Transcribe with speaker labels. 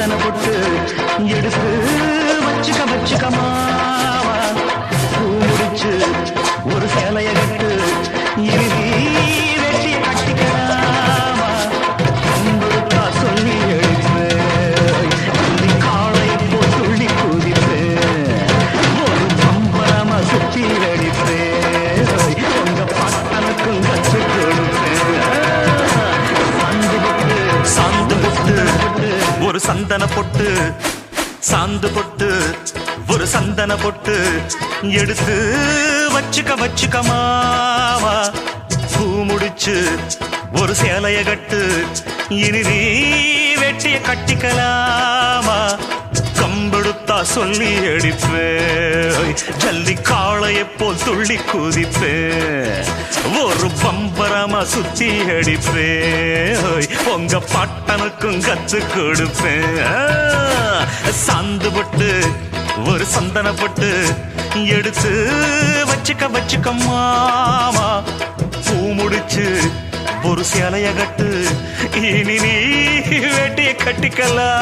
Speaker 1: சந்தன பொட்டு எடுத்து வச்சுக்க வச்சுக்கமாவா பூ முடிச்சு ஒரு சேலைய கட்டு இறுதி சந்தன பொட்டு சாந்து பொட்டு ஒரு சந்தன பொட்டு எடுத்து வச்சுக்க வச்சுக்க மாவா. பூ முடிச்சு ஒரு சேலைய கட்டு இனி நீ வெட்டிய கட்டிக்கலாமா? கம்பெடுத்தா சொல்லி அடிப்பே ஜல்லி காளையை போல் துள்ளி குதிப்பே. ஒரு பம்பரமா சுத்தி அடிப்பே. உங்க பட்டனுக்கும் கத்து கொடுப்பேன். சந்து பட்டு ஒரு சந்தனப்பட்டு எடுத்து வச்சுக்க வச்சுக்க மாமா. பூ முடிச்சு ஒரு சேலைய கட்டு. இனி நீ வேட்டிய கட்டிக்கலாம்.